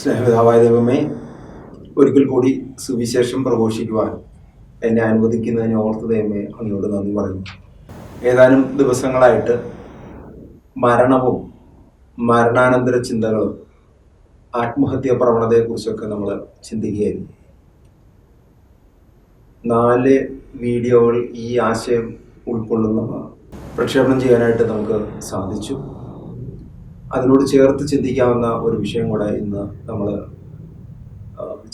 സ്നേഹപിതാവായ ദൈവമേ ഒരിക്കൽ കൂടി സുവിശേഷം പ്രഘോഷിക്കുവാൻ എന്നെ അനുവദിക്കുന്നതിന് ഓർത്ത് ദൈവമേ നന്ദി പറയുന്നു. ഏതാനും ദിവസങ്ങളായിട്ട് മരണവും മരണാനന്തര ചിന്തകളും ആത്മഹത്യാ പ്രവണതയെക്കുറിച്ചൊക്കെ നമ്മൾ ചിന്തിക്കുകയായിരുന്നു. നാല് വീഡിയോകൾ ഈ ആശയം ഉൾക്കൊള്ളുന്ന പ്രക്ഷേപണം ചെയ്യാനായിട്ട് നമുക്ക് സാധിച്ചു. അതിനോട് ചേർത്ത് ചിന്തിക്കാവുന്ന ഒരു വിഷയം കൂടെ ഇന്ന് നമ്മൾ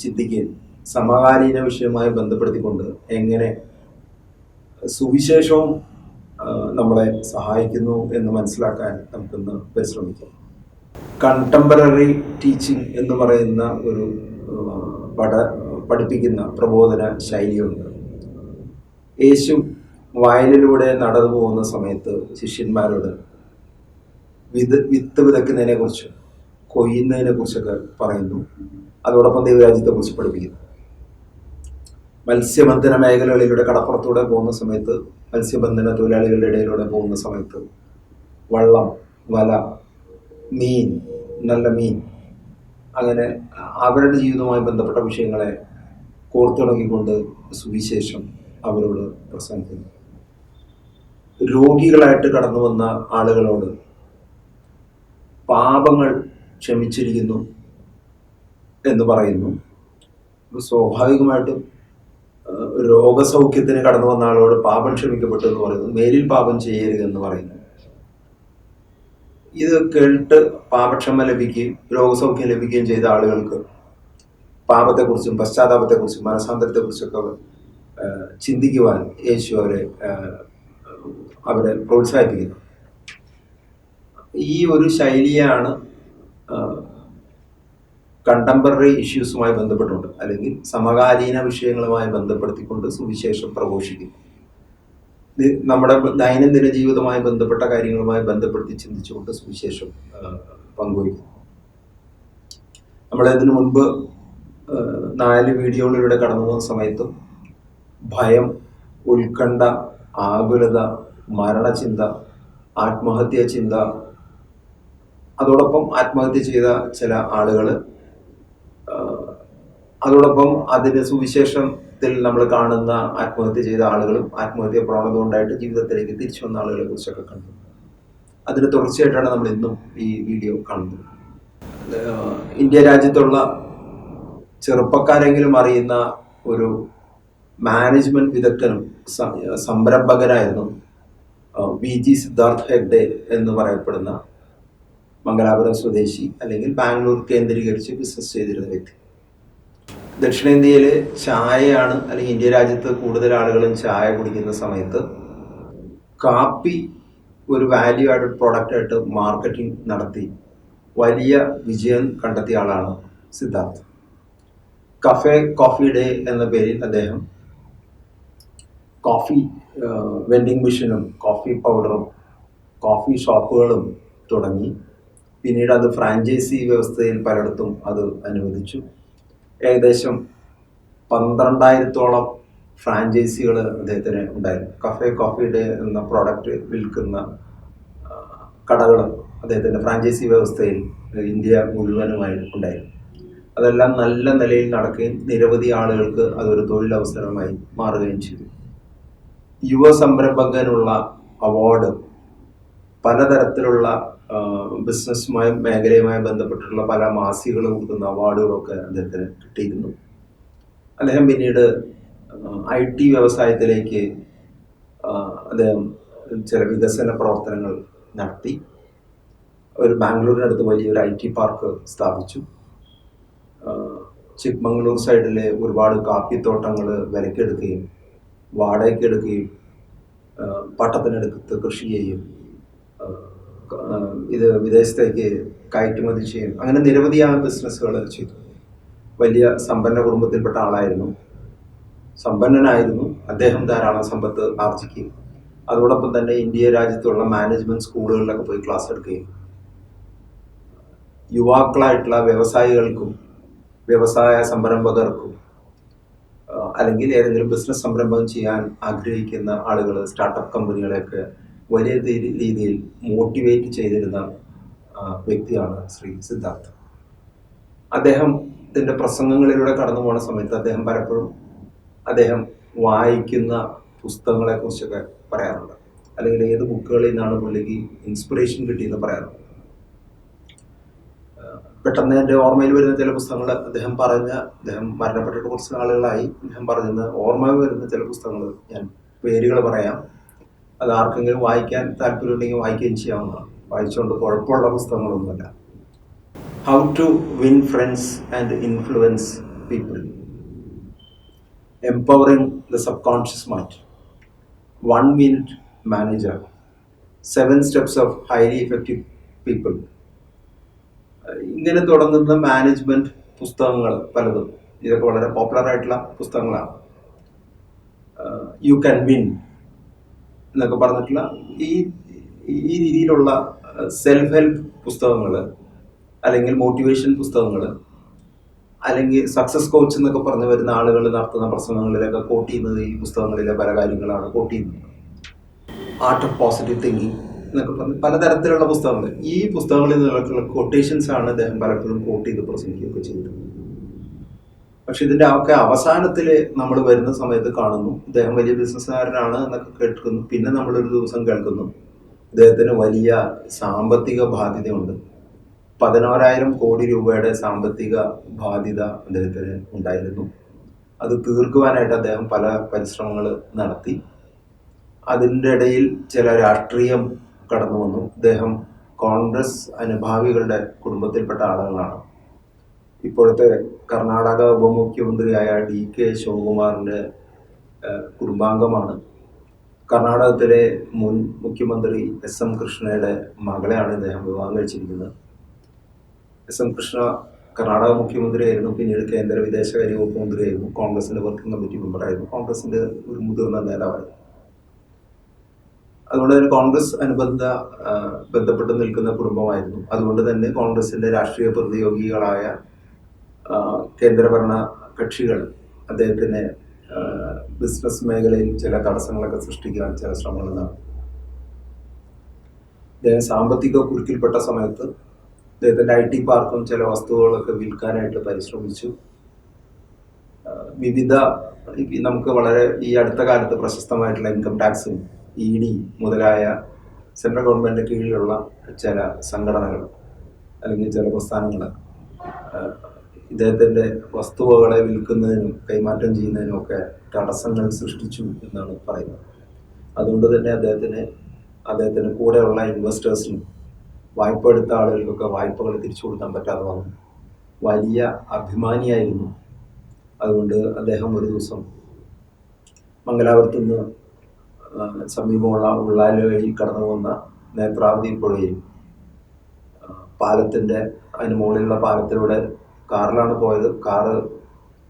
ചിന്തിക്കുകയും സമകാലീന വിഷയവുമായി ബന്ധപ്പെടുത്തിക്കൊണ്ട് എങ്ങനെ സുവിശേഷവും നമ്മളെ സഹായിക്കുന്നു എന്ന് മനസ്സിലാക്കാൻ നമുക്കിന്ന് പരിശ്രമിക്കാം. കണ്ടംപററി ടീച്ചിങ് എന്ന് പറയുന്ന ഒരു പഠ പഠിപ്പിക്കുന്ന പ്രബോധന ശൈലിയുണ്ട്. യേശു വയലിലൂടെ നടന്നു പോകുന്ന സമയത്ത് ശിഷ്യന്മാരോട് വിത്ത് വിത്ത് വിതയ്ക്കുന്നതിനെ കുറിച്ച് കൊയ്യുന്നതിനെ കുറിച്ചൊക്കെ പറയുന്നു. അതോടൊപ്പം ദൈവരാജ്യത്തെ കുറിച്ച് പഠിപ്പിക്കുന്നു. മത്സ്യബന്ധന മേഖലകളിലൂടെ കടപ്പുറത്തൂടെ പോകുന്ന സമയത്ത് മത്സ്യബന്ധന തൊഴിലാളികളുടെ ഇടയിലൂടെ പോകുന്ന സമയത്ത് വള്ളം വല മീൻ നല്ല മീൻ അങ്ങനെ അവരുടെ ജീവിതവുമായി ബന്ധപ്പെട്ട വിഷയങ്ങളെ കോർത്തിണക്കിക്കൊണ്ട് സുവിശേഷം അവരോട് പ്രസംഗിക്കുന്നു. രോഗികളായിട്ട് കടന്നു വന്ന ആളുകളോട് പാപങ്ങൾ ക്ഷമിച്ചിരിക്കുന്നു എന്ന് പറയുന്നു. സ്വാഭാവികമായിട്ടും രോഗസൗഖ്യത്തിന് കടന്നു വന്ന ആളോട് പാപം ക്ഷമിക്കപ്പെട്ടു എന്ന് പറയുന്നു. മേലിൽ പാപം ചെയ്യരുത് എന്ന് പറയുന്നു. ഇത് കേട്ട് പാപക്ഷമ ലഭിക്കുകയും രോഗസൗഖ്യം ലഭിക്കുകയും ചെയ്ത ആളുകൾക്ക് പാപത്തെക്കുറിച്ചും പശ്ചാത്താപത്തെക്കുറിച്ചും മനസാന്തരത്തെക്കുറിച്ചൊക്കെ ചിന്തിക്കുവാൻ യേശു അവരെ അവരെ പ്രോത്സാഹിപ്പിക്കുന്നു. ഈ ഒരു ശൈലിയാണ് കണ്ടംപററി ഇഷ്യൂസുമായി ബന്ധപ്പെട്ടുണ്ട്. അല്ലെങ്കിൽ സമകാലീന വിഷയങ്ങളുമായി ബന്ധപ്പെടുത്തിക്കൊണ്ട് സുവിശേഷം പ്രഘോഷിക്കുന്നു നമ്മുടെ ദൈനംദിന ജീവിതവുമായി ബന്ധപ്പെട്ട കാര്യങ്ങളുമായി ബന്ധപ്പെടുത്തി ചിന്തിച്ചുകൊണ്ട് സുവിശേഷം പങ്കുവയ്ക്കുന്നു നമ്മൾ ഇതിനു മുൻപ് നാല് വീഡിയോകളിലൂടെ കടന്നു പോകുന്ന സമയത്തും ഭയം ഉത്കണ്ഠ ആകുലത മരണചിന്ത ആത്മഹത്യാ ചിന്ത അതോടൊപ്പം ആത്മഹത്യ ചെയ്ത ചില ആളുകൾ അതോടൊപ്പം അതിന് സുവിശേഷത്തിൽ നമ്മൾ കാണുന്ന ആത്മഹത്യ ചെയ്ത ആളുകളും ആത്മഹത്യ പ്രവണത ഉണ്ടായിട്ട് ജീവിതത്തിലേക്ക് തിരിച്ചു വന്ന ആളുകളെ കുറിച്ചൊക്കെ കണ്ടു. അതിന് തുടർച്ചയായിട്ടാണ് നമ്മൾ ഇന്നും ഈ വീഡിയോ കാണുന്നത്. ഇന്ത്യ രാജ്യത്തുള്ള ചെറുപ്പക്കാരെങ്കിലും അറിയുന്ന ഒരു മാനേജ്മെന്റ് വിദഗ്ധനും സംരംഭകനായിരുന്നു വി ജി സിദ്ധാർത്ഥ് ഹെഗ്ഡെ എന്ന് പറയപ്പെടുന്ന മംഗലാപുരം സ്വദേശി അല്ലെങ്കിൽ ബാംഗ്ലൂർ കേന്ദ്രീകരിച്ച് ബിസിനസ് ചെയ്തിരുന്ന വ്യക്തി. ദക്ഷിണേന്ത്യയിൽ ചായയാണ് അല്ലെങ്കിൽ ഇന്ത്യ രാജ്യത്ത് കൂടുതൽ ആളുകളും ചായ കുടിക്കുന്ന സമയത്ത് കാപ്പി ഒരു വാല്യൂ ആഡഡ് പ്രോഡക്റ്റ് ആയിട്ട് മാർക്കറ്റിംഗ് നടത്തി വലിയ വിജയം കണ്ടെത്തിയ ആളാണ് സിദ്ധാർത്ഥ്. കഫേ കോഫി ഡേ എന്ന പേരിൽ അദ്ദേഹം കോഫി വെൻഡിങ് മെഷീനും കോഫി പൗഡറും കോഫി ഷോപ്പുകളും തുടങ്ങി. പിന്നീട് അത് ഫ്രാഞ്ചൈസി വ്യവസ്ഥയിൽ പലയിടത്തും അത് അനുവദിച്ചു. ഏകദേശം പന്ത്രണ്ടായിരത്തോളം ഫ്രാഞ്ചൈസികൾ അദ്ദേഹത്തിന് ഉണ്ടായിരുന്നു. കഫേ കോഫി ഡേ എന്ന പ്രോഡക്റ്റ് വിൽക്കുന്ന കടകൾ അദ്ദേഹത്തിന്റെ ഫ്രാഞ്ചൈസി വ്യവസ്ഥയിൽ ഇന്ത്യ മുഴുവനുമായി ഉണ്ടായിരുന്നു. അതെല്ലാം നല്ല നിലയിൽ നടക്കുകയും നിരവധി ആളുകൾക്ക് അതൊരു തൊഴിലവസരമായി മാറുകയും ചെയ്തു. യുവ സംരംഭകനുള്ള അവാർഡ് പലതരത്തിലുള്ള ബിസിനസ്സുമായി മേഖലയുമായി ബന്ധപ്പെട്ടിട്ടുള്ള പല മാസികകൾ കൊടുക്കുന്ന അവാർഡുകളൊക്കെ അദ്ദേഹത്തിന് കിട്ടിയിരുന്നു. അദ്ദേഹം പിന്നീട് ഐ ടി വ്യവസായത്തിലേക്ക് അദ്ദേഹം ചില വികസന പ്രവർത്തനങ്ങൾ നടത്തി. ഒരു ബാംഗ്ലൂരിനടുത്ത് വലിയൊരു ഐ ടി പാർക്ക് സ്ഥാപിച്ചു. ചിക്മംഗ്ലൂർ സൈഡിലെ ഒരുപാട് കാപ്പിത്തോട്ടങ്ങൾ വിലക്കെടുക്കുകയും വാടകയ്ക്കെടുക്കുകയും പട്ടത്തിനെടുത്ത് കൃഷി ചെയ്യും ഇത് വിദേശത്തേക്ക് കയറ്റുമതി ചെയ്യും. അങ്ങനെ നിരവധിയായ ബിസിനസ്സുകൾ ചെയ്തു. വലിയ സമ്പന്ന കുടുംബത്തിൽപ്പെട്ട ആളായിരുന്നു. സമ്പന്നനായിരുന്നു. അദ്ദേഹം ധാരാളം സമ്പത്ത് ആർജിക്കുകയും അതോടൊപ്പം തന്നെ ഇന്ത്യ രാജ്യത്തുള്ള മാനേജ്മെന്റ് സ്കൂളുകളിലൊക്കെ പോയി ക്ലാസ് എടുക്കുകയും. യുവാക്കളായിട്ടുള്ള വ്യവസായികൾക്കും വ്യവസായ സംരംഭകർക്കും അല്ലെങ്കിൽ ഏതെങ്കിലും ബിസിനസ് സംരംഭം ചെയ്യാൻ ആഗ്രഹിക്കുന്ന ആളുകൾ സ്റ്റാർട്ടപ്പ് കമ്പനികളെയൊക്കെ വലിയ രീതി- രീതിയിൽ മോട്ടിവേറ്റ് ചെയ്തിരുന്ന വ്യക്തിയാണ് ശ്രീ സിദ്ധാർത്ഥ്. അദ്ദേഹത്തിന്റെ പ്രസംഗങ്ങളിലൂടെ കടന്നു പോകുന്ന സമയത്ത് അദ്ദേഹം പലപ്പോഴും അദ്ദേഹം വായിക്കുന്ന പുസ്തകങ്ങളെ കുറിച്ചൊക്കെ പറയാറുണ്ട്. അല്ലെങ്കിൽ ഏത് ബുക്കുകളിൽ നിന്നാണ് പുള്ളിക്ക് ഇൻസ്പിറേഷൻ കിട്ടിയെന്ന് പറയാറുണ്ട്. പെട്ടെന്ന് എന്റെ ഓർമ്മയിൽ വരുന്ന ചില പുസ്തകങ്ങൾ അദ്ദേഹം പറഞ്ഞ അദ്ദേഹം മരണപ്പെട്ടിട്ട് കുറച്ച് നാളുകളായി അദ്ദേഹം പറഞ്ഞത് ഓർമ്മ വരുന്ന ചില പുസ്തകങ്ങൾ ഞാൻ പേരുകൾ പറയാം. അത് ആർക്കെങ്കിലും വായിക്കാൻ താല്പര്യമുണ്ടെങ്കിൽ വായിക്കുകയും ചെയ്യാവുന്നതാണ്. വായിച്ചുകൊണ്ട് കുഴപ്പമുള്ള പുസ്തകങ്ങളൊന്നുമല്ല. How to win friends and influence people empowering the subconscious mind one minute manager seven steps of highly effective people ഇങ്ങനെ തുടങ്ങുന്ന മാനേജ്മെന്റ് പുസ്തകങ്ങൾ പലതും. ഇതൊക്കെ വളരെ പോപ്പുലർ ആയിട്ടുള്ള പുസ്തകങ്ങളാണ്. യു ക്യാൻ വിൻ എന്നൊക്കെ പറഞ്ഞിട്ടുള്ള ഈ ഈ രീതിയിലുള്ള സെൽഫ് ഹെൽപ്പ് പുസ്തകങ്ങൾ അല്ലെങ്കിൽ മോട്ടിവേഷൻ പുസ്തകങ്ങൾ അല്ലെങ്കിൽ സക്സസ് കോച്ച് എന്നൊക്കെ പറഞ്ഞു വരുന്ന ആളുകൾ നടത്തുന്ന പ്രസംഗങ്ങളിലൊക്കെ കോട്ട് ചെയ്യുന്നത് ഈ പുസ്തകങ്ങളിലെ പല കാര്യങ്ങളാണ് കോട്ട് ചെയ്യുന്നത്. ആർട്ട് ഓഫ് പോസിറ്റീവ് തിങ്കിങ് എന്നൊക്കെ പറഞ്ഞ് പലതരത്തിലുള്ള പുസ്തകങ്ങൾ ഈ പുസ്തകങ്ങളിൽ നിന്നുള്ള കൊട്ടേഷൻസ് ആണ് അദ്ദേഹം പലപ്പോഴും കോട്ട് ചെയ്ത് പ്രസംഗിക്കുകയൊക്കെ ചെയ്തത് പക്ഷെ ഇതിന്റെ ഒക്കെ അവസാനത്തിൽ നമ്മൾ വരുന്ന സമയത്ത് കാണുന്നു. ഇദ്ദേഹം വലിയ ബിസിനസ്സുകാരനാണ് എന്നൊക്കെ കേൾക്കുന്നു പിന്നെ നമ്മൾ ഒരു ദിവസം കേൾക്കുന്നു. ഇദ്ദേഹത്തിന് വലിയ സാമ്പത്തിക ബാധ്യതയുണ്ട്. പതിനോരായിരം കോടി രൂപയുടെ സാമ്പത്തിക ബാധ്യത അദ്ദേഹത്തിന് ഉണ്ടായിരുന്നു. അത് തീർക്കുവാനായിട്ട് അദ്ദേഹം പല പരിശ്രമങ്ങൾ നടത്തി. അതിന്റെ ഇടയിൽ ചില രാഷ്ട്രീയം കടന്നു വന്നു അദ്ദേഹം കോൺഗ്രസ് അനുഭാവികളുടെ കുടുംബത്തിൽപ്പെട്ട ആളുകളാണ്. ഇപ്പോഴത്തെ കർണാടക ഉപമുഖ്യമന്ത്രിയായ ഡി കെ ശിവകുമാറിന്റെ കുടുംബാംഗമാണ്. കർണാടകത്തിലെ മുൻ മുഖ്യമന്ത്രി എസ് എം കൃഷ്ണയുടെ മകളെയാണ് ഇദ്ദേഹം വിവാഹം കഴിച്ചിരിക്കുന്നത്. എസ് എം കൃഷ്ണ കർണാടക മുഖ്യമന്ത്രിയായിരുന്നു പിന്നീട് കേന്ദ്ര വിദേശകാര്യ വകുപ്പ് മന്ത്രിയായിരുന്നു കോൺഗ്രസിന്റെ വർക്കിംഗ് കമ്മിറ്റി മെമ്പറായിരുന്നു കോൺഗ്രസിന്റെ ഒരു മുതിർന്ന നേതാവായിരുന്നു. അതുകൊണ്ട് തന്നെ കോൺഗ്രസ് അനുബന്ധ ബന്ധപ്പെട്ട് നിൽക്കുന്ന കുടുംബമായിരുന്നു. അതുകൊണ്ട് തന്നെ കോൺഗ്രസിന്റെ രാഷ്ട്രീയ പ്രതിയോഗികളായ കേന്ദ്രഭരണ കക്ഷികൾ അദ്ദേഹത്തിന് ബിസിനസ് മേഖലയിൽ ചില തടസ്സങ്ങളൊക്കെ സൃഷ്ടിക്കാൻ ചില ശ്രമങ്ങൾ നടത്തി. അദ്ദേഹം സാമ്പത്തിക കുരുക്കിൽപ്പെട്ട സമയത്ത് അദ്ദേഹത്തിന്റെ ഐ ടി പാർക്കും ചില വസ്തുക്കളൊക്കെ വിൽക്കാനായിട്ട് പരിശ്രമിച്ചു. വിവിധ നമുക്ക് വളരെ ഈ അടുത്ത കാലത്ത് പ്രശസ്തമായിട്ടുള്ള ഇൻകം ടാക്സും ഇ ഡി മുതലായ സെൻട്രൽ ഗവൺമെന്റിന്റെ കീഴിലുള്ള ചില സംഘടനകൾ അല്ലെങ്കിൽ ചില പ്രസ്ഥാനങ്ങൾ ഇദ്ദേഹത്തിന്റെ വസ്തുവകളെ വിൽക്കുന്നതിനും കൈമാറ്റം ചെയ്യുന്നതിനും ഒക്കെ തടസ്സങ്ങൾ സൃഷ്ടിച്ചു എന്നാണ് പറയുന്നത്. അതുകൊണ്ട് തന്നെ അദ്ദേഹത്തിന് അദ്ദേഹത്തിന് കൂടെയുള്ള ഇൻവെസ്റ്റേഴ്സിനും വായ്പ എടുത്ത ആളുകൾക്കൊക്കെ വായ്പകൾ തിരിച്ചു കൊടുക്കാൻ പറ്റാതെ വന്നു വലിയ അഭിമാനിയായിരുന്നു. അതുകൊണ്ട് അദ്ദേഹം ഒരു ദിവസം മംഗലാപുരത്തുനിന്ന് സമീപമുള്ള ഉള്ളാല വഴി കടന്നു പോകുന്ന നേത്രാവതി പുഴയിൽ പാലത്തിന്റെ അതിന് മുകളിലുള്ള പാലത്തിലൂടെ കാറിലാണ് പോയത്. കാറ്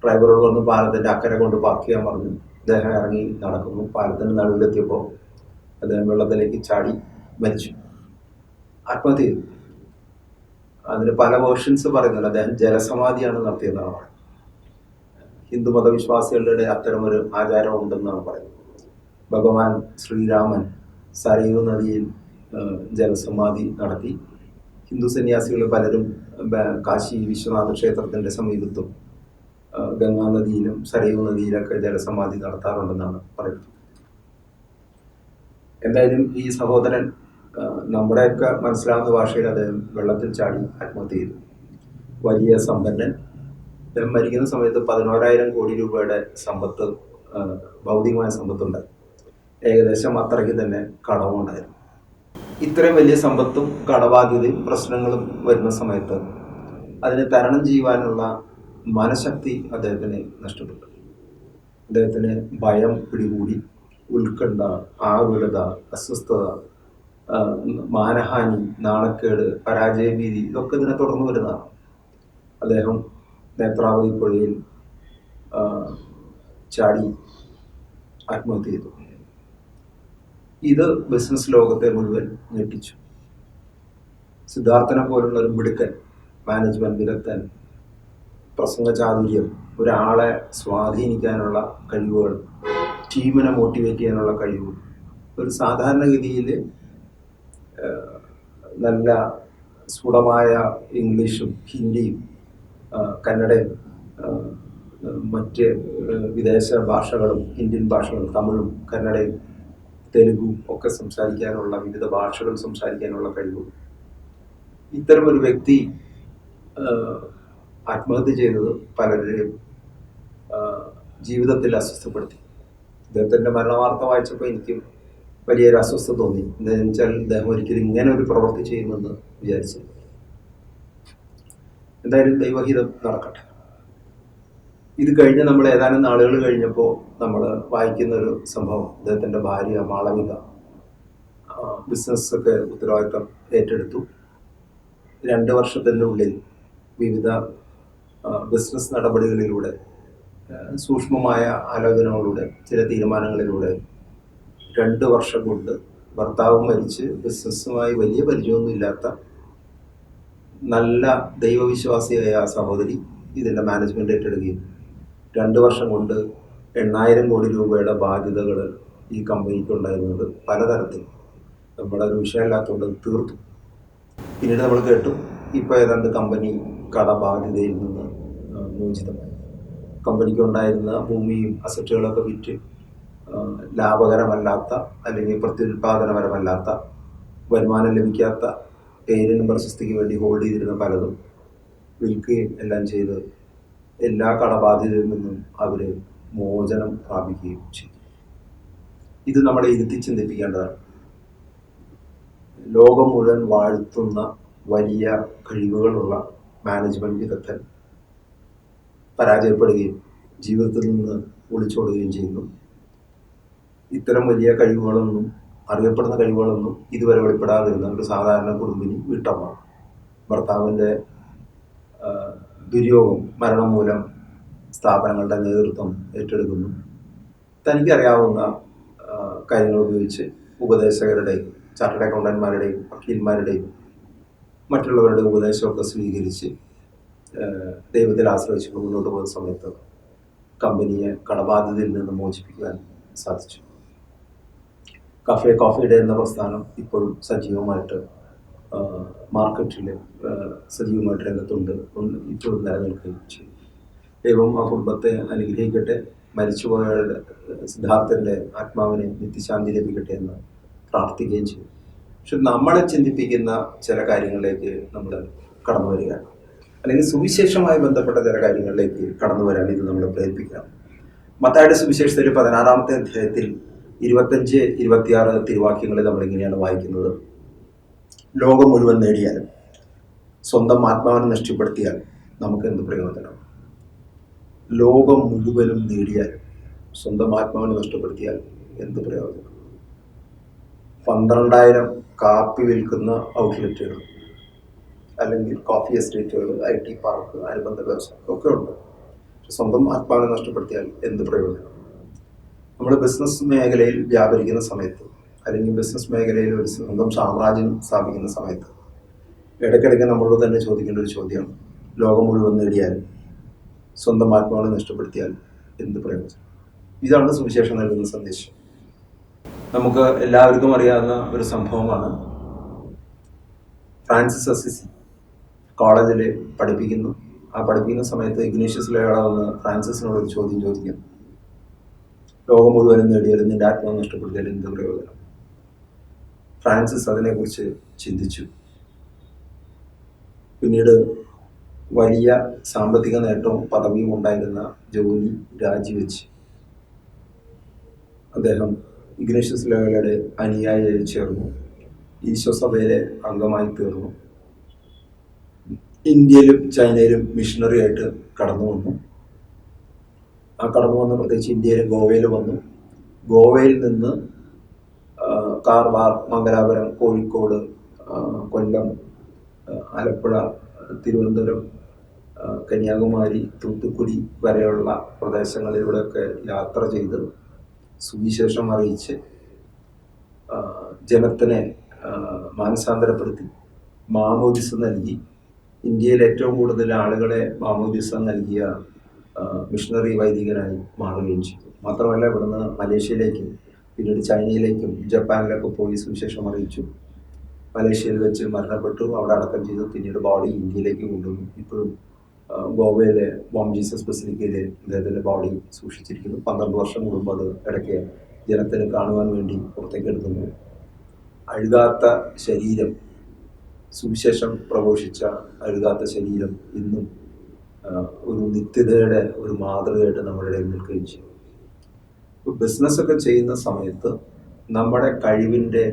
ഡ്രൈവറോട് വന്ന് പാലത്തിന്റെ അക്കരെ കൊണ്ട് പാർക്ക് ചെയ്യാൻ പറഞ്ഞു. അദ്ദേഹം ഇറങ്ങി നടക്കുന്നു. പാലത്തിന്റെ നടുവിലെത്തിയപ്പോൾ അദ്ദേഹം വെള്ളത്തിലേക്ക് ചാടി മരിച്ചു. ആത്മഹത്യ ചെയ്തു. അതിന് പല ഓപ്ഷൻസ് പറയുന്നുണ്ട്. അദ്ദേഹം ജലസമാധിയാണ് നടത്തിയതെന്നാണ് പറയുന്നത്. ഹിന്ദു മതവിശ്വാസികളുടെ അത്തരമൊരു ആചാരം ഉണ്ടെന്നാണ് പറയുന്നത്. ഭഗവാൻ ശ്രീരാമൻ സരയൂ നദിയിൽ ജലസമാധി നടത്തി. ഹിന്ദു സന്യാസികൾ പലരും കാശി വിശ്വനാഥ ക്ഷേത്രത്തിന്റെ സമീപത്തും ഗംഗാ നദിയിലും സരയൂ നദിയിലൊക്കെ ജലസമാധി നടത്താറുണ്ടെന്നാണ് പറയുന്നത്. എന്തായാലും ഈ സഹോദരൻ നമ്മുടെയൊക്കെ മനസ്സിലാവുന്ന ഭാഷയിൽ അദ്ദേഹം വെള്ളത്തിൽ ചാടി ആത്മഹത്യ ചെയ്തു. വലിയ സമ്പന്നൻ. അദ്ദേഹം മരിക്കുന്ന സമയത്ത് പതിനോരായിരം കോടി രൂപയുടെ സമ്പത്ത് ഭൗതികമായ സമ്പത്തുണ്ടായി. ഏകദേശം അത്രയ്ക്ക് തന്നെ കടവുണ്ടായിരുന്നു ഇത്രയും വലിയ സമ്പത്തും കടബാധ്യതയും പ്രശ്നങ്ങളും വരുന്ന സമയത്ത് അതിനെ തരണം ചെയ്യുവാനുള്ള മനഃശക്തി അദ്ദേഹത്തിന് നഷ്ടപ്പെട്ടു. അദ്ദേഹത്തിന് ഭയം പിടികൂടി ഉത്കണ്ഠ ആകുലത അസ്വസ്ഥത മാനഹാനി നാണക്കേട് പരാജയഭീതി ഇതൊക്കെ ഇതിനെ തുടർന്ന് വരുന്നതാണ്. അദ്ദേഹം നേത്രാവതി പുഴയിൽ ചാടി ആത്മഹത്യ ചെയ്തു. ഇത് ബിസിനസ് ലോകത്തെ മുഴുവൻ ഞെട്ടിച്ചു. സിദ്ധാർത്ഥനെ പോലുള്ള ഒരു മിടുക്കൻ മാനേജ്മെന്റ് വിദഗ്ധൻ പ്രസംഗ ചാതുര്യം ഒരാളെ സ്വാധീനിക്കാനുള്ള കഴിവുകൾ ടീമിനെ മോട്ടിവേറ്റ് ചെയ്യാനുള്ള കഴിവ് ഒരു സാധാരണഗതിയിൽ നല്ല സ്ഫുടമായ ഇംഗ്ലീഷും ഹിന്ദിയും കന്നഡയും മറ്റ് വിദേശ ഭാഷകളും ഇന്ത്യൻ ഭാഷകളും തമിഴും കന്നഡയും തെലുഗും ഒക്കെ സംസാരിക്കാനുള്ള വിവിധ ഭാഷകൾ സംസാരിക്കാനുള്ള കഴിവും. ഇത്തരം ഒരു വ്യക്തി ആത്മഹത്യ ചെയ്തത് പലരുടെയും ജീവിതത്തിൽ അസ്വസ്ഥപ്പെടുത്തി. ഇദ്ദേഹത്തിന്റെ മരണവാർത്ത വായിച്ചപ്പോൾ എനിക്കും വലിയൊരു അസ്വസ്ഥ തോന്നി. എന്താണെന്ന് വെച്ചാൽ ഇദ്ദേഹം ഒരിക്കലും ഇങ്ങനെ ഒരു പ്രവൃത്തി ചെയ്യുമെന്ന് വിചാരിച്ചു എന്തായാലും ദൈവഹിതം നടക്കട്ടെ. ഇത് കഴിഞ്ഞ് നമ്മൾ ഏതാനും നാളുകൾ കഴിഞ്ഞപ്പോൾ നമ്മൾ വായിക്കുന്ന ഒരു സംഭവം. അദ്ദേഹത്തിന്റെ ഭാര്യ മാളവിക ബിസിനസ്സൊക്കെ ഉത്തരവാദിത്തം ഏറ്റെടുത്തു. രണ്ട് വർഷത്തിന്റെ ഉള്ളിൽ വിവിധ ബിസിനസ് നടപടികളിലൂടെ സൂക്ഷ്മമായ ആലോചനകളിലൂടെ ചില തീരുമാനങ്ങളിലൂടെ രണ്ട് വർഷം കൊണ്ട് ഭർത്താവ് മരിച്ച് ബിസിനസ്സുമായി വലിയ പരിചയമൊന്നുമില്ലാത്ത നല്ല ദൈവവിശ്വാസിയായ സഹോദരി ഇതിന്റെ മാനേജ്മെന്റ് ഏറ്റെടുക്കുകയും രണ്ട് വർഷം കൊണ്ട് എണ്ണായിരം കോടി രൂപയുടെ ബാധ്യതകൾ ഈ കമ്പനിക്ക് ഉണ്ടായിരുന്നത് പലതരത്തിൽ നമ്മുടെ ഒരു വിഷയമില്ലാത്തതുകൊണ്ട് തീർത്തു. പിന്നീട് നമ്മൾ കേട്ടു ഇപ്പോൾ ഏതാണ്ട് കമ്പനി കടബാധ്യതയിൽ നിന്ന് മോചിതമായി. കമ്പനിക്ക് ഉണ്ടായിരുന്ന ഭൂമിയും അസറ്റുകളൊക്കെ വിറ്റ് ലാഭകരമല്ലാത്ത അല്ലെങ്കിൽ പ്രത്യുൽപാദനപരമല്ലാത്ത വരുമാനം ലഭിക്കാത്ത പേരിനും പ്രശസ്തിക്ക് വേണ്ടി ഹോൾഡ് ചെയ്തിരുന്ന പലതും വിൽക്കുകയും എല്ലാം ചെയ്ത് എല്ലാ കടബാധ്യതയിൽ നിന്നും അവർ മോചനം പ്രാപിക്കുകയും ചെയ്തു. ഇത് നമ്മളെ ഇരുത്തി ചിന്തിപ്പിക്കേണ്ടതാണ്. ലോകം മുഴുവൻ വാഴ്ത്തുന്ന വലിയ കഴിവുകളുള്ള മാനേജ്മെന്റ് വിദഗ്ധൻ പരാജയപ്പെടുകയും ജീവിതത്തിൽ നിന്ന് ഒളിച്ചോടുകയും ചെയ്യുന്നു. ഇത്തരം വലിയ കഴിവുകളൊന്നും അറിയപ്പെടുന്ന കഴിവുകളൊന്നും ഇതുവരെ വെളിപ്പെടാതിരുന്ന ഒരു സാധാരണ കുടുംബിനി വീട്ടമ്മ. ഭർത്താവിന്റെ ദുര്യോഗം മരണം മൂലം സ്ഥാപനങ്ങളുടെ നേതൃത്വം ഏറ്റെടുക്കുന്നു. തനിക്കറിയാവുന്ന കാര്യങ്ങൾ ഉപയോഗിച്ച് ഉപദേശകരുടെയും ചാർട്ടേഡ് അക്കൗണ്ടന്റ്മാരുടെയും വക്കീൽമാരുടെയും മറ്റുള്ളവരുടെ ഉപദേശമൊക്കെ സ്വീകരിച്ച് ദൈവത്തിൽ ആശ്രയിച്ച് മുന്നോട്ട് പോകുന്ന സമയത്ത് കമ്പനിയെ കടബാധ്യതയിൽ നിന്ന് മോചിപ്പിക്കാൻ സാധിച്ചു. കഫേ കോഫി ഡേ എന്ന പ്രസ്ഥാനം ഇപ്പോഴും സജീവമായിട്ട് മാർക്കറ്റിൽ സജീവമായിട്ട് രംഗത്തുണ്ട്. ഇപ്പോഴും നിലനിൽക്കുകയും ചെയ്യും. ദൈവം ആ കുടുംബത്തെ അനുഗ്രഹിക്കട്ടെ. മരിച്ചുപോയ സിദ്ധാർത്ഥന്റെ ആത്മാവിനെ നിത്യശാന്തി ലഭിക്കട്ടെ എന്ന് പ്രാർത്ഥിക്കുകയും ചെയ്യും. പക്ഷെ നമ്മളെ ചിന്തിപ്പിക്കുന്ന ചില കാര്യങ്ങളിലേക്ക് നമ്മൾ കടന്നു വരികയാണ് അല്ലെങ്കിൽ സുവിശേഷമായി ബന്ധപ്പെട്ട ചില കാര്യങ്ങളിലേക്ക് കടന്നു വരാൻ ഇത് നമ്മളെ പ്രേരിപ്പിക്കണം മത്തായുടെ സുവിശേഷത്തിൽ പതിനാറാമത്തെ അധ്യായത്തിൽ ഇരുപത്തഞ്ച് ഇരുപത്തിയാറ് തിരുവാക്യങ്ങളിൽ നമ്മളിങ്ങനെയാണ് വായിക്കുന്നത്. ലോകം മുഴുവൻ നേടിയാലും സ്വന്തം ആത്മാവിനെ നഷ്ടപ്പെടുത്തിയാൽ നമുക്ക് എന്ത് പ്രയോജനം? ലോകം മുഴുവനും നേടിയാലും സ്വന്തം ആത്മാവിനെ നഷ്ടപ്പെടുത്തിയാൽ എന്ത് പ്രയോജനം? പന്ത്രണ്ടായിരം കാപ്പി വിൽക്കുന്ന ഔട്ട്ലെറ്റുകൾ അല്ലെങ്കിൽ കോഫി എസ്റ്റേറ്റുകൾ ഐ ടി പാർക്ക് അനുബന്ധ വ്യവസായം ഒക്കെ ഉണ്ട്. സ്വന്തം ആത്മാവിനെ നഷ്ടപ്പെടുത്തിയാൽ എന്ത് പ്രയോജനം? നമ്മുടെ ബിസിനസ് മേഖലയിൽ വ്യാപരിക്കുന്ന സമയത്ത് അല്ലെങ്കിൽ ബിസിനസ് മേഖലയിൽ ഒരു സ്വന്തം സാമ്രാജ്യം സ്ഥാപിക്കുന്ന സമയത്ത് ഇടയ്ക്കിടയ്ക്ക് നമ്മളോട് തന്നെ ചോദിക്കേണ്ട ഒരു ചോദ്യമാണ്. ലോകം മുഴുവൻ നേടിയാൽ സ്വന്തം ആത്മാവിനെ നഷ്ടപ്പെടുത്തിയാൽ എന്ത് പ്രയോജനം? ഇതാണ് സുവിശേഷം നൽകുന്ന സന്ദേശം. നമുക്ക് എല്ലാവർക്കും അറിയാവുന്ന ഒരു സംഭവമാണ്. ഫ്രാൻസിസ് അസിസി കോളേജിൽ പഠിപ്പിക്കുന്നു. ആ പഠിപ്പിക്കുന്ന സമയത്ത് ഇഗ്നീഷ്യസ് ലേഡ വന്ന് ഫ്രാൻസിസിനോട് ഒരു ചോദ്യം ചോദിക്കുന്നു ലോകം മുഴുവനും നേടിയാലും നിന്റെ ആത്മാവ് നഷ്ടപ്പെടുത്തിയാലും എന്ത് പ്രയോജനം? ഫ്രാൻസിസ് അതിനെക്കുറിച്ച് ചിന്തിച്ചു. പിന്നീട് വലിയ സാമ്പത്തിക നേട്ടവും പദവിയും ഉണ്ടായിരുന്ന ജോലി രാജിവെച്ച്. അദ്ദേഹം ഇഗ്നേഷ്യസ് ലോയലയുടെ അനുയായി ചേർന്നു. ഈശ്വസഭയിലെ അംഗമായി തീർന്നു. ഇന്ത്യയിലും ചൈനയിലും മിഷണറി ആയിട്ട് കടന്നു വന്നു. ആ കടന്നു വന്ന് പ്രത്യേകിച്ച് ഇന്ത്യയിൽ ഗോവയിൽ വന്നു. ഗോവയിൽ നിന്ന് കാർവാർ മംഗലാപുരം കോഴിക്കോട് കൊല്ലം ആലപ്പുഴ തിരുവനന്തപുരം കന്യാകുമാരി തൂത്തുക്കുടി വരെയുള്ള പ്രദേശങ്ങളിലൂടെയൊക്കെ യാത്ര ചെയ്ത് സുവിശേഷം അറിയിച്ച് ജനത്തിനെ മാനസാന്തരപ്പെടുത്തി മാമോദിസ നൽകി. ഇന്ത്യയിൽ ഏറ്റവും കൂടുതൽ ആളുകളെ മാമോദിസ നൽകിയ മിഷണറി വൈദികനായി മാറുകയും ചെയ്തു. മാത്രമല്ല ഇവിടുന്ന് മലേഷ്യയിലേക്കും പിന്നീട് ചൈനയിലേക്കും ജപ്പാനിലൊക്കെ പോയി സുവിശേഷം അറിയിച്ചു. മലേഷ്യയിൽ വെച്ച് മരണപ്പെട്ടു. അവിടെ അടക്കം ചെയ്തു. പിന്നീട് ബോഡി ഇന്ത്യയിലേക്ക് കൊണ്ടുവന്നു ഇപ്പോഴും ഗോവയിലെ ബോം ജീസസ് ബസിലിക്കയിൽ അദ്ദേഹത്തിന്റെ ബോഡി സൂക്ഷിച്ചിരിക്കുന്നു. പന്ത്രണ്ട് വർഷം കൂടുമ്പോൾ അത് ഇടയ്ക്ക് ജനത്തിന് കാണുവാൻ വേണ്ടി പുറത്തേക്ക് എടുക്കുന്നു. അഴുകാത്ത ശരീരം സുവിശേഷം പ്രഘോഷിച്ച അഴുകാത്ത ശരീരം ഇന്നും ഒരു നിത്യതയുടെ ഒരു മാതൃകയായിട്ട് നമ്മുടെ ഇടയിൽ നിൽക്കുകയും ചെയ്യും. ബിസിനസ്സൊക്കെ ചെയ്യുന്ന സമയത്ത് നമ്മുടെ കഴിവിന്റെ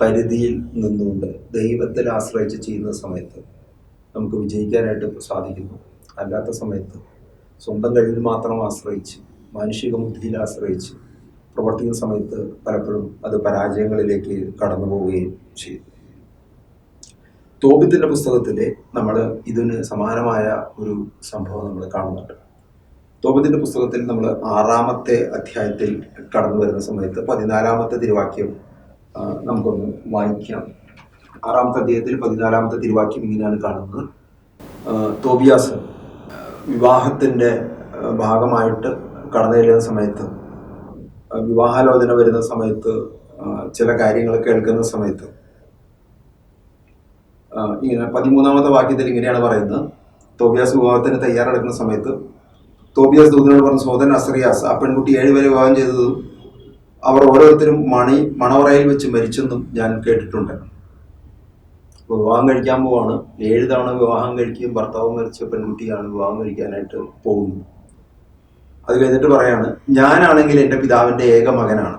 പരിധിയിൽ നിന്നുകൊണ്ട് ദൈവത്തിൽ ആശ്രയിച്ച് ചെയ്യുന്ന സമയത്ത് നമുക്ക് വിജയിക്കാനായിട്ട് സാധിക്കുന്നു. അല്ലാത്ത സമയത്ത് സ്വന്തം കഴിവിൽ മാത്രം ആശ്രയിച്ച് മാനുഷിക ബുദ്ധിയിൽ ആശ്രയിച്ച് പ്രവർത്തിക്കുന്ന സമയത്ത് പലപ്പോഴും അത് പരാജയങ്ങളിലേക്ക് കടന്നു പോവുകയും ചെയ്യും. തോബിത്തിന്റെ പുസ്തകത്തിൽ നമ്മൾ ഇതിന് സമാനമായ ഒരു സംഭവം നമ്മൾ കാണുന്നുണ്ട്. തോബത്തിന്റെ പുസ്തകത്തിൽ നമ്മൾ ആറാമത്തെ അധ്യായത്തിൽ കടന്നു വരുന്ന സമയത്ത് പതിനാലാമത്തെ തിരുവാക്യം നമുക്കൊന്ന് വായിക്കാം. ആറാമത്തെ അധ്യായത്തിൽ പതിനാലാമത്തെ തിരുവാക്യം ഇങ്ങനെയാണ് കാണുന്നത്. തോബിയാസ് വിവാഹത്തിന്റെ ഭാഗമായിട്ട് കടന്നു ചെല്ലുന്ന സമയത്ത് വിവാഹാലോചന വരുന്ന സമയത്ത് ചില കാര്യങ്ങൾ കേൾക്കുന്ന സമയത്ത് ഇങ്ങനെ പതിമൂന്നാമത്തെ വാക്യത്തിൽ ഇങ്ങനെയാണ് പറയുന്നത്. തോബിയാസ് വിവാഹത്തിന് തയ്യാറെടുക്കുന്ന സമയത്ത് തോബിയാസ് ദൂതനോട് പറഞ്ഞ സോദരൻ അസറിയാസ് ആ പെൺകുട്ടി ഏഴുപേരെ വിവാഹം ചെയ്തതും അവർ ഓരോരുത്തരും മണി മണവറയിൽ വെച്ച് മരിച്ചെന്നും ഞാൻ കേട്ടിട്ടുണ്ട്. വിവാഹം കഴിക്കാൻ പോവാണ്. ഏഴ് തവണ വിവാഹം കഴിക്കുകയും ഭർത്താവ് മരിച്ച പെൺകുട്ടിയാണ് വിവാഹം കഴിക്കാനായിട്ട് പോകുന്നത്. അത് കഴിഞ്ഞിട്ട് പറയാണ് ഞാനാണെങ്കിൽ എന്റെ പിതാവിന്റെ ഏക മകനാണ്.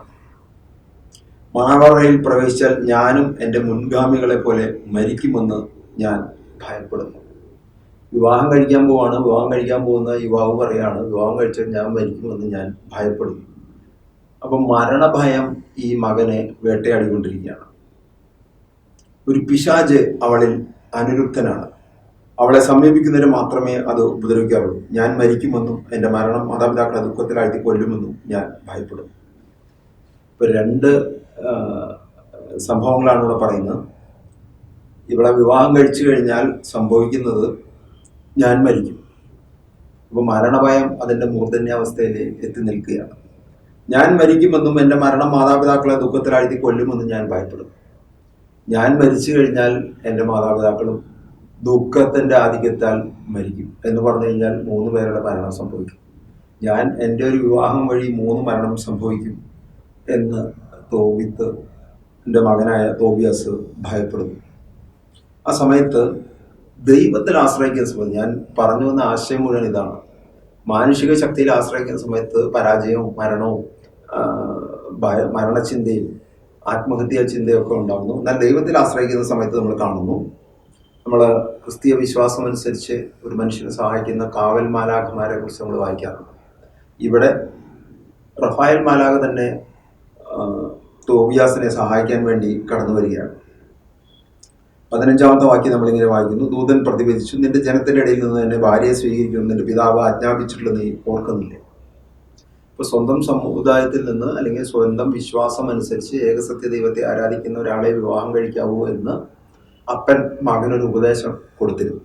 മണവറയിൽ പ്രവേശിച്ചാൽ ഞാനും എന്റെ മുൻഗാമികളെ പോലെ മരിക്കുമെന്ന് ഞാൻ ഭയപ്പെടുന്നു. വിവാഹം കഴിക്കാൻ പോവാണ് വിവാഹം കഴിക്കാൻ പോകുന്ന യുവാവ് പറയാണ് വിവാഹം കഴിച്ചാൽ ഞാൻ മരിക്കുമെന്ന് ഞാൻ ഭയപ്പെടുന്നു. അപ്പം മരണഭയം ഈ മകനെ വേട്ടയാടിക്കൊണ്ടിരിക്കുകയാണ്. ഒരു പിശാജ് അവളിൽ അനിരുദ്ധനാണ്. അവളെ സമീപിക്കുന്നതിന് മാത്രമേ അത് ഉപദ്രവിക്കാവുള്ളൂ. ഞാൻ മരിക്കുമെന്നും എന്റെ മരണം മാതാപിതാക്കളെ ദുഃഖത്തിലാഴ്ത്തി കൊല്ലുമെന്നും ഞാൻ ഭയപ്പെടും ഇപ്പം രണ്ട് സംഭവങ്ങളാണ് ഇവിടെ പറയുന്നത്. ഇവിടെ വിവാഹം കഴിച്ചു കഴിഞ്ഞാൽ സംഭവിക്കുന്നത് ഞാൻ മരിക്കും. അപ്പൊ മരണഭയം അതിന്റെ മൂർധന്യാവസ്ഥയിൽ എത്തി നിൽക്കുകയാണ്. ഞാൻ മരിക്കുമെന്നും എന്റെ മരണം മാതാപിതാക്കളെ ദുഃഖത്തിലാഴ്ത്തി കൊല്ലുമെന്നും ഞാൻ ഭയപ്പെടുന്നു. ഞാൻ മരിച്ചു കഴിഞ്ഞാൽ എന്റെ മാതാപിതാക്കളും ദുഃഖത്തിന്റെ ആധിക്യത്താൽ മരിക്കും എന്ന് പറഞ്ഞു കഴിഞ്ഞാൽ മൂന്ന് പേരുടെ മരണം സംഭവിക്കും. ഞാൻ എന്റെ ഒരു വിവാഹം വഴി മൂന്ന് മരണം സംഭവിക്കും എന്ന് തോബിത്ത് എന്റെ മകനായ തോബിയാസ് ഭയപ്പെടുന്നു. ആ സമയത്ത് ദൈവത്തിൽ ആശ്രയിക്കുന്ന സമയത്ത് ഞാൻ പറഞ്ഞു വന്ന ആശയം മുഴുവൻ ഇതാണ്. മാനുഷിക ശക്തിയിൽ ആശ്രയിക്കുന്ന സമയത്ത് പരാജയവും മരണവും മരണചിന്തയും ആത്മഹത്യാ ചിന്തയും ഒക്കെ ഉണ്ടാകുന്നു എന്നാൽ ദൈവത്തിൽ ആശ്രയിക്കുന്ന സമയത്ത് നമ്മൾ കാണുന്നു. നമ്മൾ ക്രിസ്തീയ വിശ്വാസം അനുസരിച്ച് ഒരു മനുഷ്യനെ സഹായിക്കുന്ന കാവൽ മാലാഖമാരെ കുറിച്ച് നമ്മൾ വായിക്കാറുണ്ട്. ഇവിടെ റഫായൽ മാലാഖ തന്നെ തോബിയാസിനെ സഹായിക്കാൻ വേണ്ടി കടന്നു വരികയാണ് പതിനഞ്ചാമത്തെ വാക്യം നമ്മളിങ്ങനെ വായിക്കുന്നു. ദൂതൻ പ്രതിപദിച്ചു നിന്റെ ജനത്തിന്റെ ഇടയിൽ നിന്ന് തന്നെ ഭാര്യയെ സ്വീകരിക്കുന്നു. നിന്റെ പിതാവ് ആജ്ഞാപിച്ചിട്ടുള്ള നീ ഓർക്കുന്നില്ലേ? ഇപ്പൊ സ്വന്തം സമുദായത്തിൽ നിന്ന് അല്ലെങ്കിൽ സ്വന്തം വിശ്വാസം അനുസരിച്ച് ഏകസത്യ ദൈവത്തെ ആരാധിക്കുന്ന ഒരാളെ വിവാഹം കഴിക്കാവൂ എന്ന് അപ്പൻ മകനൊരു ഉപദേശം കൊടുത്തിരുന്നു.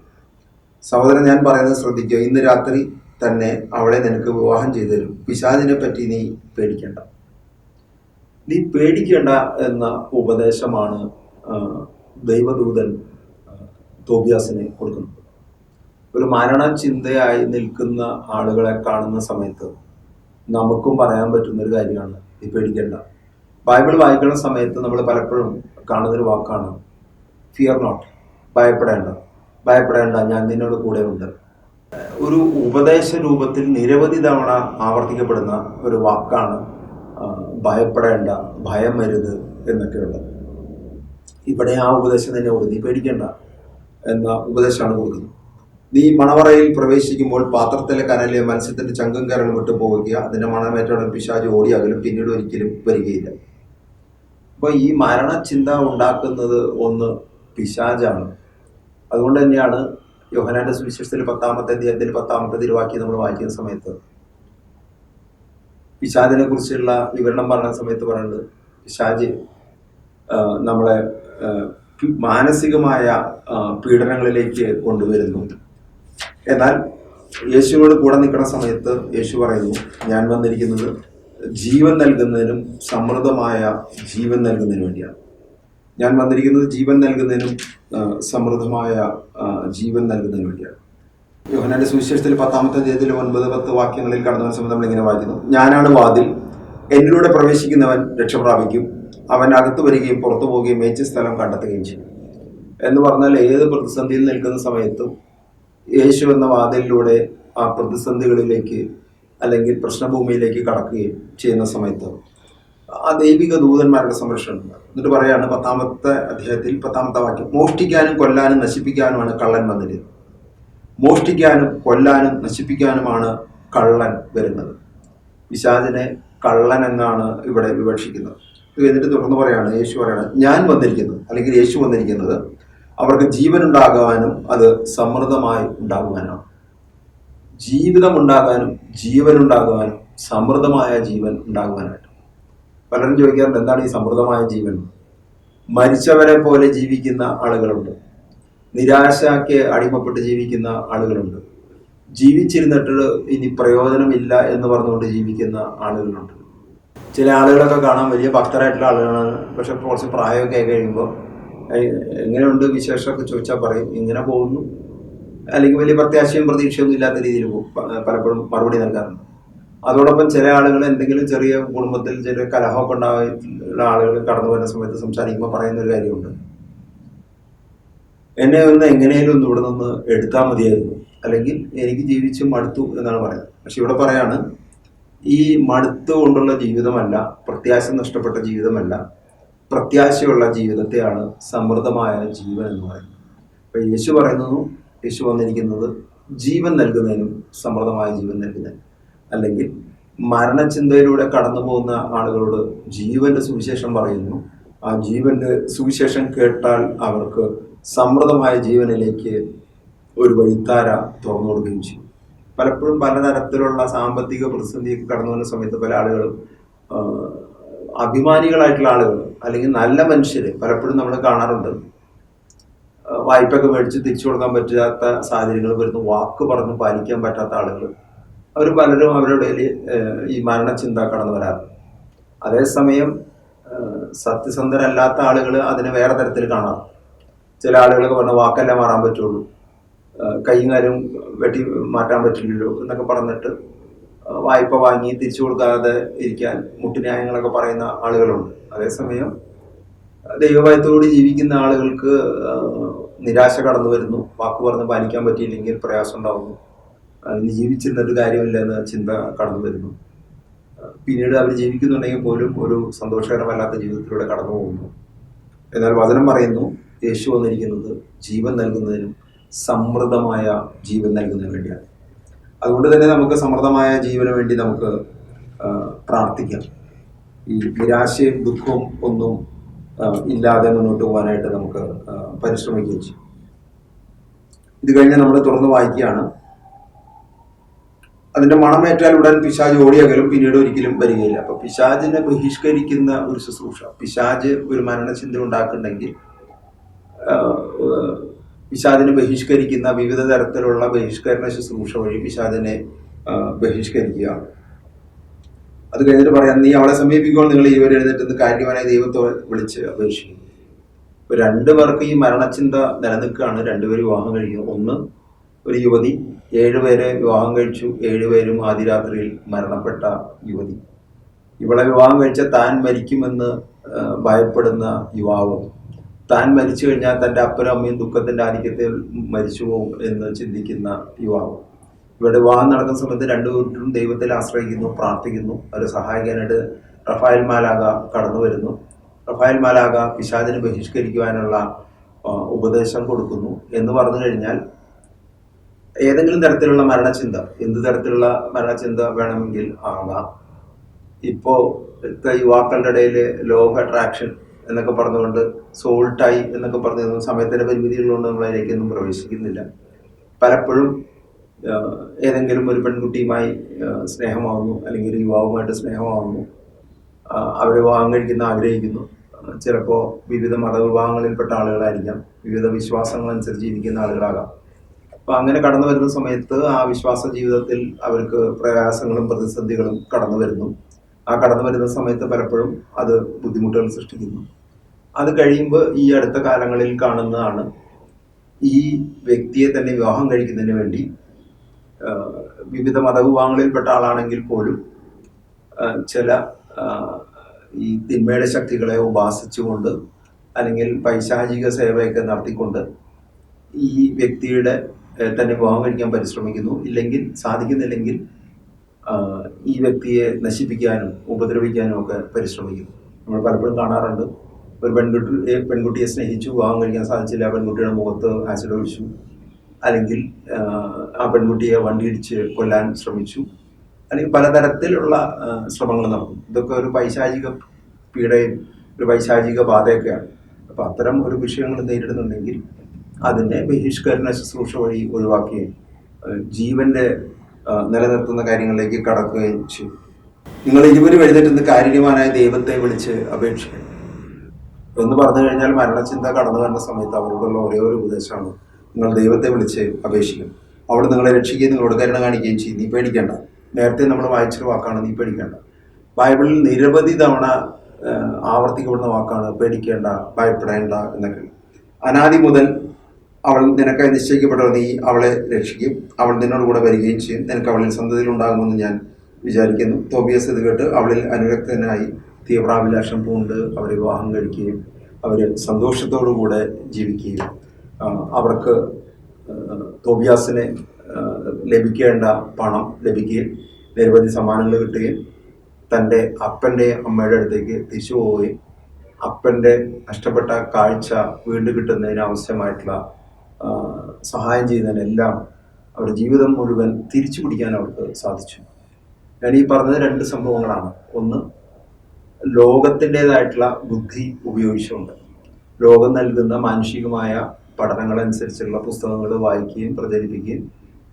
സഹോദരൻ ഞാൻ പറയുന്നത് ശ്രദ്ധിക്കുക. ഇന്ന് രാത്രി തന്നെ അവളെ നിനക്ക് വിവാഹം ചെയ്തു തരും. പിശാദിനെ പറ്റി നീ പേടിക്കേണ്ട. നീ പേടിക്കേണ്ട എന്ന ഉപദേശമാണ് ദൈവദൂതൻ തോബിയാസിനെ കൊടുക്കുന്നു. ഒരു മരണ ചിന്തയായി നിൽക്കുന്ന ആളുകളെ കാണുന്ന സമയത്ത് നമുക്കും പറയാൻ പറ്റുന്ന ഒരു കാര്യമാണ് നീ പേടിക്കേണ്ട. ബൈബിൾ വായിക്കുന്ന സമയത്ത് നമ്മൾ പലപ്പോഴും കാണുന്നൊരു വാക്കാണ് ഫിയർ നോട്ട് ഭയപ്പെടേണ്ട. ഭയപ്പെടേണ്ട ഞാൻ നിന്നോട് കൂടെ ഉണ്ട് ഒരു ഉപദേശ രൂപത്തിൽ നിരവധി തവണ ആവർത്തിക്കപ്പെടുന്ന ഒരു വാക്കാണ് ഭയപ്പെടേണ്ട ഭയം വരുത് എന്നൊക്കെയുള്ളത്. ഇവിടെ ആ ഉപദേശം തന്നെ കൊടുക്കും. നീ പേടിക്കേണ്ട. എന്ന ഉപദേശമാണ് കൊടുക്കുന്നത്. നീ മണവറയിൽ പ്രവേശിക്കുമ്പോൾ പാത്രത്തിലെ കനലിലെ മത്സ്യത്തിന്റെ ചങ്കും കരളും വിട്ടു പോവുക അതിന്റെ മണമേറ്റോടെ പിശാജ് ഓടി അകലും പിന്നീട് ഒരിക്കലും വരികയില്ല. അപ്പൊ ഈ മരണചിന്ത ഉണ്ടാക്കുന്നത് ഒന്ന് പിശാജാണ് അതുകൊണ്ട് തന്നെയാണ് യോഹനാന്റെ സുവിശേഷത്തിൽ പത്താമത്തെ അധ്യായത്തിൽ പത്താമത്തെ തിരുവാക്കി നമ്മൾ വായിക്കുന്ന സമയത്ത് പിശാജിനെ കുറിച്ചുള്ള വിവരണം പറഞ്ഞ സമയത്ത് പറയുന്നത് പിശാജ് നമ്മളെ മാനസികമായ പീഡനങ്ങളിലേക്ക് കൊണ്ടുവരുന്നു. എന്നാൽ യേശുവോട് കൂടെ നിൽക്കുന്ന സമയത്ത് യേശു പറയുന്നു ഞാൻ വന്നിരിക്കുന്നത് ജീവൻ നൽകുന്നതിനും സമൃദ്ധമായ ജീവൻ നൽകുന്നതിനും വേണ്ടിയാണ്. ഞാൻ വന്നിരിക്കുന്നത് ജീവൻ നൽകുന്നതിനും സമൃദ്ധമായ ജീവൻ നൽകുന്നതിനും വേണ്ടിയാണ്. യോഹനാന്റെ സുവിശേഷത്തിൽ പത്താമത്തെ അധ്യായത്തിൽ ഒൻപത് പത്ത് വാക്യങ്ങളിൽ കടന്നു വരുന്ന നമ്മൾ ഇങ്ങനെ വായിക്കുന്നു. ഞാനാണ് വാതിൽ എന്നിലൂടെ പ്രവേശിക്കുന്നവൻ രക്ഷ പ്രാപിക്കും അവൻ അകത്ത് വരികയും പുറത്തു പോവുകയും മേച്ച സ്ഥലം കണ്ടെത്തുകയും ചെയ്യും എന്ന് പറഞ്ഞാൽ ഏത് പ്രതിസന്ധിയിൽ നിൽക്കുന്ന സമയത്തും യേശു എന്ന വാതിലിലൂടെ ആ പ്രതിസന്ധികളിലേക്ക് അല്ലെങ്കിൽ പ്രശ്നഭൂമിയിലേക്ക് കടക്കുകയും ചെയ്യുന്ന സമയത്ത് ആ ദൈവിക ദൂതന്മാരുടെ സംരക്ഷണം. എന്നിട്ട് പറയാണ് പത്താമത്തെ അധ്യായത്തിൽ പത്താമത്തെ വാക്യം മോഷ്ടിക്കാനും കൊല്ലാനും നശിപ്പിക്കാനുമാണ് കള്ളൻ വന്നിരുന്നത് മോഷ്ടിക്കാനും കൊല്ലാനും നശിപ്പിക്കാനുമാണ് കള്ളൻ വരുന്നത്. വിശാചനെ കള്ളൻ എന്നാണ് ഇവിടെ വിവക്ഷിക്കുന്നത്. എന്നിട്ട് തുടർന്ന് പറയാണ് യേശു പറയാണ് ഞാൻ വന്നിരിക്കുന്നത് അല്ലെങ്കിൽ യേശു വന്നിരിക്കുന്നത് അവർക്ക് ജീവൻ ഉണ്ടാകാനും അത് സമൃദ്ധമായി ഉണ്ടാകുവാനാണ്. ജീവിതം ഉണ്ടാകാനും ജീവൻ ഉണ്ടാകുവാനും സമൃദ്ധമായ ജീവൻ ഉണ്ടാകുവാനായിട്ട്. പലരും ചോദിക്കാറുണ്ട് എന്താണ് ഈ സമൃദ്ധമായ ജീവൻ? മരിച്ചവരെ പോലെ ജീവിക്കുന്ന ആളുകളുണ്ട്. നിരാശയ്ക്ക് അടിമപ്പെട്ട് ജീവിക്കുന്ന ആളുകളുണ്ട്. ജീവിച്ചിരുന്നിട്ട് ഇനി പ്രയോജനമില്ല എന്ന് പറഞ്ഞുകൊണ്ട് ജീവിക്കുന്ന ആളുകളുണ്ട്. ചില ആളുകളൊക്കെ കാണാൻ വലിയ ഭക്തരായിട്ടുള്ള ആളുകളാണ്. പക്ഷെ കുറച്ച് പ്രായമൊക്കെ ആയി കഴിയുമ്പോൾ "ഏയ്, എങ്ങനെയുണ്ട് വിശേഷമൊക്കെ ചോദിച്ചാൽ പറയും. ഇങ്ങനെ പോകുന്നു. അല്ലെങ്കിൽ വലിയ പ്രത്യാശയും പ്രതീക്ഷയൊന്നും ഇല്ലാത്ത രീതിയിൽ പലപ്പോഴും മറുപടി നൽകാറുണ്ട്. അതോടൊപ്പം ചില ആളുകൾ എന്തെങ്കിലും ചെറിയ കുടുംബത്തിൽ ചെറിയ കലഹമൊക്കെ ഉണ്ടായിട്ടുള്ള ആളുകൾ കടന്നു വരുന്ന സമയത്ത് സംസാരിക്കുമ്പോൾ പറയുന്ന ഒരു കാര്യമുണ്ട്. എന്നെ ഒന്ന് എങ്ങനെയും ഒന്ന് ഇവിടെ നിന്ന് എടുത്താൽ മതിയായിരുന്നു. അല്ലെങ്കിൽ എനിക്ക് ജീവിച്ച് മടുത്തു എന്നാണ് പറയുന്നത്. പക്ഷെ ഇവിടെ പറയാണ് ഈ മടുത്തുകൊണ്ടുള്ള ജീവിതമല്ല പ്രത്യാശ നഷ്ടപ്പെട്ട ജീവിതമല്ല പ്രത്യാശയുള്ള ജീവിതത്തെയാണ് സമൃദ്ധമായ ജീവൻ എന്ന് പറയുന്നത്. അപ്പൊ യേശു പറയുന്നു യേശു വന്നിരിക്കുന്നത് ജീവൻ നൽകുന്നതിനും സമൃദ്ധമായ ജീവൻ നൽകുന്നതിനും. അല്ലെങ്കിൽ മരണചിന്തയിലൂടെ കടന്നു പോകുന്ന ആളുകളോട് ജീവന്റെ സുവിശേഷം പറയുന്നു. ആ ജീവന്റെ സുവിശേഷം കേട്ടാൽ അവർക്ക് സമൃദ്ധമായ ജീവനിലേക്ക് ഒരു വഴിത്താര തുറന്നു കൊടുക്കുകയും ചെയ്യും. പലപ്പോഴും പലതരത്തിലുള്ള സാമ്പത്തിക പ്രതിസന്ധിയൊക്കെ കടന്നു വരുന്ന സമയത്ത് പല ആളുകളും അഭിമാനികളായിട്ടുള്ള ആളുകൾ അല്ലെങ്കിൽ നല്ല മനുഷ്യര് പലപ്പോഴും നമ്മൾ കാണാറുണ്ട്. വായ്പയൊക്കെ മേടിച്ച് തിരിച്ചു കൊടുക്കാൻ പറ്റാത്ത സാഹചര്യങ്ങൾ വരുന്നു. വാക്ക് പറഞ്ഞ് പാലിക്കാൻ പറ്റാത്ത ആളുകൾ. അവർ പലരും അവരുടെ ഈ മരണചിന്ത കടന്നു വരാറുണ്ട് അതേസമയം സത്യസന്ധരല്ലാത്ത ആളുകൾ അതിനെ വേറെ തരത്തിൽ കാണാം ചില ആളുകളൊക്കെ പറഞ്ഞ വാക്കല്ലേ മാറാൻ പറ്റുള്ളൂ. കൈയും കാലും വെട്ടി മാറ്റാൻ പറ്റില്ലല്ലോ എന്നൊക്കെ പറഞ്ഞിട്ട് വായ്പ വാങ്ങി തിരിച്ചു കൊടുക്കാതെ ഇരിക്കാൻ മുട്ടുന്യായങ്ങളൊക്കെ പറയുന്ന ആളുകളുണ്ട്. അതേസമയം ദൈവഭയത്തോട് ജീവിക്കുന്ന ആളുകൾക്ക് നിരാശ കടന്നു വരുന്നു വാക്ക് പറഞ്ഞ് പാലിക്കാൻ പറ്റിയില്ലെങ്കിൽ പ്രയാസം ഉണ്ടാവുന്നു. ഇനി ജീവിച്ചിരുന്നിട്ട് കാര്യമില്ല എന്ന ചിന്ത കടന്നു വരുന്നു. പിന്നീട് അവർ ജീവിക്കുന്നുണ്ടെങ്കിൽ പോലും ഒരു സന്തോഷകരമല്ലാത്ത ജീവിതത്തിലൂടെ കടന്നു പോകുന്നു. എന്നാൽ വചനം പറയുന്നു യേശു വന്നിരിക്കുന്നത് ജീവൻ നൽകുന്നതിനും സമൃദ്ധമായ ജീവൻ നൽകുന്നതിന് വേണ്ടിയാണ്. അതുകൊണ്ട് തന്നെ നമുക്ക് സമൃദ്ധമായ ജീവന് വേണ്ടി നമുക്ക് പ്രാർത്ഥിക്കാം. ഈ നിരാശയും ദുഃഖവും ഒന്നും ഇല്ലാതെ മുന്നോട്ട് പോകാനായിട്ട് നമുക്ക് പരിശ്രമിക്കുകയും ചെയ്യും. ഇത് കഴിഞ്ഞ് നമ്മൾ തുറന്ന് വായിക്കുകയാണ്. അതിന്റെ മണമേറ്റാൽ ഉടൻ പിശാജ് ഓടിയകലും പിന്നീട് ഒരിക്കലും വരികയില്ല. അപ്പൊ പിശാജിനെ ബഹിഷ്കരിക്കുന്ന ഒരു ശുശ്രൂഷ പിശാജ് ഒരു മരണചിന്ത ഉണ്ടാക്കുന്നുണ്ടെങ്കിൽ ആഹ്, പിശാജിനെ ബഹിഷ്കരിക്കുന്ന വിവിധ തരത്തിലുള്ള ബഹിഷ്കരണ ശുശ്രൂഷ വഴി പിശാദിനെ ബഹിഷ്കരിക്കുക. അത് കഴിഞ്ഞിട്ട് പറയാം നീ അവളെ സമീപിക്കുമ്പോൾ നിങ്ങൾ ഇവർ എഴുന്നേറ്റ് കാര്യമായ ദൈവത്തെ വിളിച്ച് അപേക്ഷിക്കും ഇപ്പൊ രണ്ടു പേർക്ക് ഈ മരണചിന്ത നിലനിൽക്കുകയാണ്. രണ്ടുപേരും വിവാഹം കഴിക്കുന്നത് ഒന്ന് ഒരു യുവതി. ഏഴുപേരെ വിവാഹം കഴിച്ചു. ഏഴുപേരും ആദ്യരാത്രിയിൽ മരണപ്പെട്ട യുവതി. ഇവളെ വിവാഹം കഴിച്ച താൻ മരിക്കുമെന്ന് ഭയപ്പെടുന്ന യുവാവും. താൻ മരിച്ചു കഴിഞ്ഞാൽ തന്റെ അപ്പനും അമ്മയും ദുഃഖത്തിന്റെ ആധിക്യത്തിൽ മരിച്ചു പോകും എന്ന് ചിന്തിക്കുന്ന യുവാവ്. ഇവിടെ വിവാഹം നടക്കുന്ന സമയത്ത് രണ്ടുപേരും ദൈവത്തിൽ ആശ്രയിക്കുന്നു പ്രാർത്ഥിക്കുന്നു. അവരെ സഹായിക്കാനായിട്ട് റഫായൽ മാലാക കടന്നു വരുന്നു. റഫായൽ മാലാക പിശാദിന് ബഹിഷ്കരിക്കുവാനുള്ള ഉപദേശം കൊടുക്കുന്നു എന്ന് പറഞ്ഞു കഴിഞ്ഞാൽ ഏതെങ്കിലും തരത്തിലുള്ള മരണചിന്ത എന്ത് തരത്തിലുള്ള മരണചിന്ത വേണമെങ്കിൽ ആകാം. ഇപ്പോ യുവാക്കളുടെ ഇടയിൽ ലോക അട്രാക്ഷൻ എന്നൊക്കെ പറഞ്ഞുകൊണ്ട് സോൾട്ടായി എന്നൊക്കെ പറഞ്ഞു സമയത്തിന്റെ പരിമിതികളുകൊണ്ട് നമ്മൾ അതിലേക്കൊന്നും പ്രവേശിക്കുന്നില്ല. പലപ്പോഴും ഏതെങ്കിലും ഒരു പെൺകുട്ടിയുമായി സ്നേഹമാവുന്നു അല്ലെങ്കിൽ ഒരു യുവാവുമായിട്ട് സ്നേഹമാവുന്നു അവരെ വിവാഹം കഴിക്കുന്ന ആഗ്രഹിക്കുന്നു. ചിലപ്പോൾ വിവിധ മതവിഭാഗങ്ങളിൽപ്പെട്ട ആളുകളായിരിക്കാം വിവിധ വിശ്വാസങ്ങൾ അനുസരിച്ച് ജീവിക്കുന്ന ആളുകളാകാം. അപ്പോൾ അങ്ങനെ കടന്നു വരുന്ന സമയത്ത് ആ വിശ്വാസ ജീവിതത്തിൽ അവർക്ക് പ്രയാസങ്ങളും പ്രതിസന്ധികളും കടന്നു വരുന്നു. ആ കടന്നു വരുന്ന സമയത്ത് പലപ്പോഴും അത് ബുദ്ധിമുട്ടുകൾ സൃഷ്ടിക്കുന്നു. അത് കഴിയുമ്പോൾ ഈ അടുത്ത കാലങ്ങളിൽ കാണുന്നതാണ് ഈ വ്യക്തിയെ തന്നെ വിവാഹം കഴിക്കുന്നതിന് വേണ്ടി വിവിധ മതവിഭാഗങ്ങളിൽപ്പെട്ട ആളാണെങ്കിൽ പോലും ചില ഈ തിന്മയുടെ ശക്തികളെ ഉപാസിച്ചുകൊണ്ട് അല്ലെങ്കിൽ പൈശാചിക സേവയൊക്കെ നടത്തിക്കൊണ്ട് ഈ വ്യക്തിയുടെ തന്നെ വിവാഹം കഴിക്കാൻ പരിശ്രമിക്കുന്നു. ഇല്ലെങ്കിൽ സാധിക്കുന്നില്ലെങ്കിൽ ഈ വ്യക്തിയെ നശിപ്പിക്കാനും ഉപദ്രവിക്കാനും ഒക്കെ പരിശ്രമിക്കും നമ്മൾ പലപ്പോഴും കാണാറുണ്ട് ഒരു പെൺകുട്ടി പെൺകുട്ടിയെ സ്നേഹിച്ചു വിവാഹം കഴിക്കാൻ സാധിച്ചില്ല പെൺകുട്ടിയുടെ മുഖത്ത് ആസിഡ് ഒഴിച്ചു അല്ലെങ്കിൽ ആ, പെൺകുട്ടിയെ വണ്ടിയിടിച്ച് കൊല്ലാൻ ശ്രമിച്ചു അല്ലെങ്കിൽ പലതരത്തിലുള്ള ശ്രമങ്ങൾ നടക്കും ഇതൊക്കെ ഒരു പൈശാചിക പീഡയും ഒരു പൈശാചിക ബാധയൊക്കെയാണ്. അപ്പം അത്തരം ഒരു വിഷയങ്ങൾ നേരിടുന്നുണ്ടെങ്കിൽ അതിനെ ബഹിഷ്കരണ ശുശ്രൂഷ വഴി ഒഴിവാക്കുകയും ജീവന്റെ നിലനിർത്തുന്ന കാര്യങ്ങളിലേക്ക് കടക്കുകയും ചെയ്യും. നിങ്ങൾ ഇരുവരും എഴുന്നേറ്റ് കാരുണ്യവാനായ ദൈവത്തെ വിളിച്ച് അപേക്ഷിക്കണം. എന്ന് പറഞ്ഞു കഴിഞ്ഞാൽ മരണചിന്ത കടന്നു വരുന്ന സമയത്ത് അവരോടുള്ള ഒരേ ഒരു ഉപദേശമാണ്. നിങ്ങൾ ദൈവത്തെ വിളിച്ച് അപേക്ഷിക്കും അവിടെ നിങ്ങളെ രക്ഷിക്കുകയും നിങ്ങളോട് കരുണ കാണിക്കുകയും ചെയ്യും. നീ പേടിക്കേണ്ട. നേരത്തെ നമ്മൾ വായിച്ചൊരു വാക്കാണ് നീ പേടിക്കേണ്ട. ബൈബിളിൽ നിരവധി തവണ ആവർത്തിക്കപ്പെടുന്ന വാക്കാണ് പേടിക്കേണ്ട ഭയപ്പെടേണ്ട എന്നൊക്കെ. അനാദി മുതൽ അവൾ നിനക്കായി നിശ്ചയിക്കപ്പെട്ടവൾ നീ അവളെ രക്ഷിക്കും. അവൾ നിന്നോട് കൂടെ വരികയും ചെയ്യും. നിനക്ക് അവളിൽ സന്തതിയിൽ ഉണ്ടാകുമെന്ന് ഞാൻ വിചാരിക്കുന്നു. തോബിയസ് ഇത് കേട്ട് അവളിൽ അനുരക്തനായി തീവ്രാഭിലാഷം പൂണ്ട് അവർ വിവാഹം കഴിക്കുകയും അവർ സന്തോഷത്തോടു കൂടെ ജീവിക്കുകയും അവർക്ക് തോബിയാസിനെ ലഭിക്കേണ്ട പണം ലഭിക്കുകയും നിരവധി സമ്മാനങ്ങൾ കിട്ടുകയും തന്റെ അപ്പന്റെ അമ്മയുടെ അടുത്തേക്ക് തിരിച്ചു പോവുകയും അപ്പന്റെ നഷ്ടപ്പെട്ട കാഴ്ച വീണ്ടും കിട്ടുന്നതിന് ആവശ്യമായിട്ടുള്ള സഹായം ചെയ്യുന്നതിനെല്ലാം അവരുടെ ജീവിതം മുഴുവൻ തിരിച്ചു പിടിക്കാൻ അവർക്ക് സാധിച്ചു. ഞാൻ ഈ പറഞ്ഞത് രണ്ട് സംഭവങ്ങളാണ്. ഒന്ന് ലോകത്തിന്റെതായിട്ടുള്ള ബുദ്ധി ഉപയോഗിച്ചുകൊണ്ട്. ലോകം നൽകുന്ന മാനുഷികമായ പഠനങ്ങളനുസരിച്ചുള്ള പുസ്തകങ്ങൾ വായിക്കുകയും പ്രചരിപ്പിക്കുകയും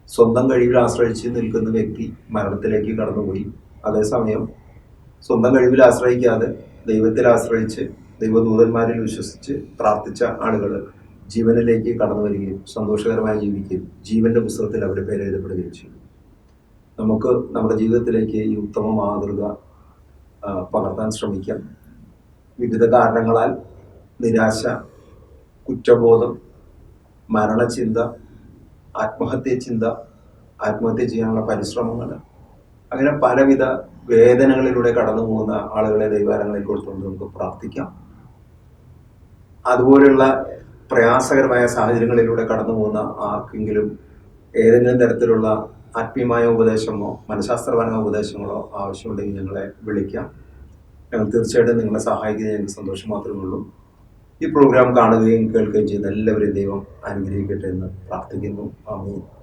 സ്വന്തം കഴിവിൽ ആശ്രയിച്ച് നിൽക്കുന്ന വ്യക്തി മരണത്തിലേക്ക് കടന്നുപോയി. അതേസമയം സ്വന്തം കഴിവിൽ ആശ്രയിക്കാതെ ദൈവത്തിൽ ആശ്രയിച്ച് ദൈവദൂതന്മാരിൽ വിശ്വസിച്ച് പ്രാർത്ഥിച്ച ആളുകൾ ജീവനിലേക്ക് കടന്നു വരികയും സന്തോഷകരമായി ജീവിക്കുകയും ജീവന്റെ പുസ്തകത്തിൽ അവരുടെ പേര് എഴുതപ്പെടുകയും ചെയ്യും നമുക്ക് നമ്മുടെ ജീവിതത്തിലേക്ക് ഈ ഉത്തമ മാതൃക പകർത്താൻ ശ്രമിക്കാം. വിവിധ കാരണങ്ങളാൽ നിരാശ കുറ്റബോധം മരണചിന്ത ആത്മഹത്യ ചിന്ത ആത്മഹത്യ ചെയ്യാനുള്ള പരിശ്രമങ്ങൾ അങ്ങനെ പലവിധ വേദനകളിലൂടെ കടന്നു പോകുന്ന ആളുകളെ ദൈവാരങ്ങളിൽ കൊടുത്തുകൊണ്ട് നമുക്ക് പ്രാർത്ഥിക്കാം. അതുപോലുള്ള പ്രയാസകരമായ സാഹചര്യങ്ങളിലൂടെ കടന്നു പോകുന്ന ആർക്കെങ്കിലും ഏതെങ്കിലും തരത്തിലുള്ള ആത്മീയമായ ഉപദേശമോ മനഃശാസ്ത്രപരമായ ഉപദേശങ്ങളോ ആവശ്യമുണ്ടെങ്കിൽ ഞങ്ങളെ വിളിക്കാം. ഞങ്ങൾ തീർച്ചയായിട്ടും നിങ്ങളെ സഹായിക്കുന്നതിന് ഞങ്ങൾക്ക് സന്തോഷം മാത്രമേ ഉള്ളൂ. ഈ പ്രോഗ്രാം കാണുകയും കേൾക്കുകയും ചെയ്യുന്ന എല്ലാവരെയും ദൈവം അനുഗ്രഹിക്കട്ടെ എന്ന് പ്രാർത്ഥിക്കുന്നു. ആമീൻ.